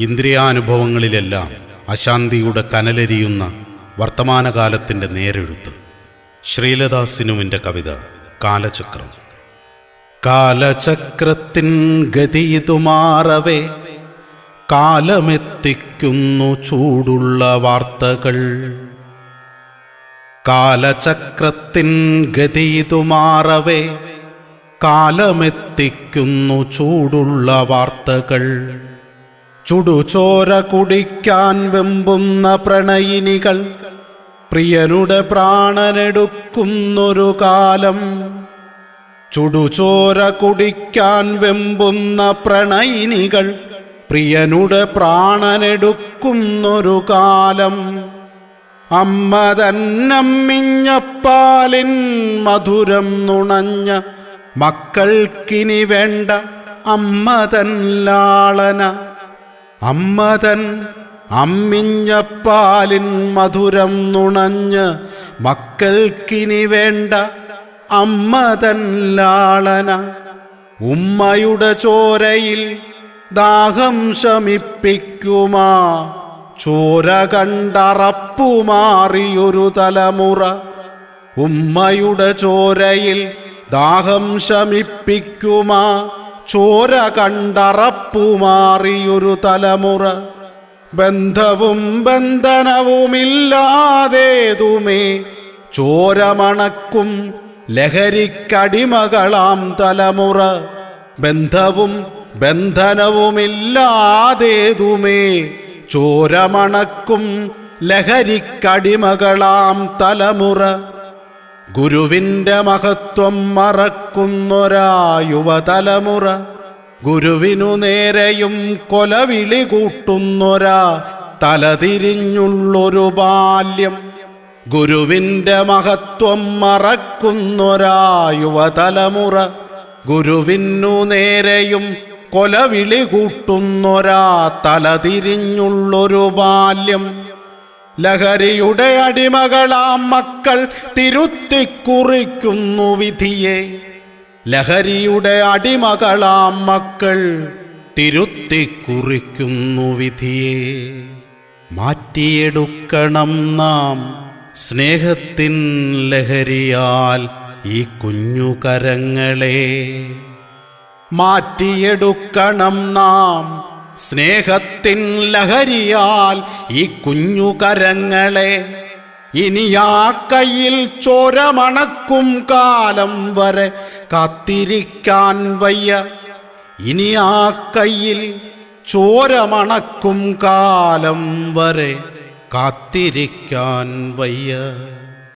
ഇന്ദ്രിയാനുഭവങ്ങളിലെല്ലാം അശാന്തിയുടെ കനലരിയുന്ന വർത്തമാനകാലത്തിന്റെ നേരെഴുത്ത്. ശ്രീലതാ സിനുവിന്റെ കവിത കാലചക്രം. കാലചക്രത്തിൻ ഗതിയിതുമാറവേ കാലമെത്തിക്കുന്നു ചൂടുള്ള വാർത്തകൾ. കാലചക്രത്തിൻ ഗതിയിതുമാറവേ കാലമെത്തിക്കുന്നു ചൂടുള്ള വാർത്തകൾ. ചുടുചോര കുടിക്കാൻ വെമ്പുന്ന പ്രണയിനികൾ പ്രിയനുടെ പ്രാണനെടുക്കുന്നൊരു കാലം. ചുടുചോര കുടിക്കാൻ വെമ്പുന്ന പ്രണയിനികൾ പ്രിയനുടെ പ്രാണനെടുക്കുന്നൊരു കാലം. അമ്മ തന്നമ്മിഞ്ഞപ്പാലിൻ മധുരം നുണഞ്ഞ മക്കൾക്കിനി വേണ്ട അമ്മ തൻ അമ്മ തൻ അമ്മിഞ്ഞപ്പാലിൻ മധുരം നുണഞ്ഞ് മക്കൾക്കിനി വേണ്ട അമ്മതൻ ലാളന. ഉമ്മയുടെ ചോരയിൽ ദാഹം ശമിപ്പിക്കുമാ. ചോര കണ്ടറപ്പുമാറിയൊരു തലമുറ. ഉമ്മയുടെ ചോരയിൽ ദാഹം ശമിപ്പിക്കുമാ. ചോര കണ്ടറപ്പുമാറിയൊരു തലമുറ. ബന്ധവും ബന്ധനവുമില്ലാതേതുമേ. ചോരമണക്കും ലഹരിക്കടിമകളാം തലമുറ. ബന്ധവും ബന്ധനവുമില്ലാതേതുമേ. ചോരമണക്കും ലഹരിക്കടിമകളാം തലമുറ. ഗുരുവിന്റെ മഹത്വം മറക്കുന്നൊരാ യുവതലമുറ ഗുരുവിനു നേരെയും കൊലവിളി കൂട്ടുന്നൊരാ തലതിരിഞ്ഞുള്ളൊരു ബാല്യം. ഗുരുവിന്റെ മഹത്വം മറക്കുന്നൊരാ യുവതലമുറ ഗുരുവിനു നേരെയും കൊലവിളി കൂട്ടുന്നൊരാ തലതിരിഞ്ഞുള്ളൊരു ബാല്യം. ലഹരിയുടെ അടിമകളാം മക്കൾ തിരുത്തിക്കുറിക്കുന്നു വിധിയെ. ലഹരിയുടെ അടിമകളാം മക്കൾ തിരുത്തിക്കുറിക്കുന്നു വിധിയെ. മാറ്റിയെടുക്കണം നാം സ്നേഹത്തിൻ ലഹരിയാൽ ഈ കുഞ്ഞു കരങ്ങളെ മാറ്റിയെടുക്കണം നാം സ്നേഹത്തിൻ ലഹരിയാൽ ഈ കുഞ്ഞു കരങ്ങളെ ഇനി ആ കയ്യിൽ ചോരമണക്കും കാലം വരെ കാത്തിരിക്കാൻ വയ്യ. ഇനി ആ കയ്യിൽ ചോരമണക്കും കാലം വരെ കാത്തിരിക്കാൻ വയ്യ.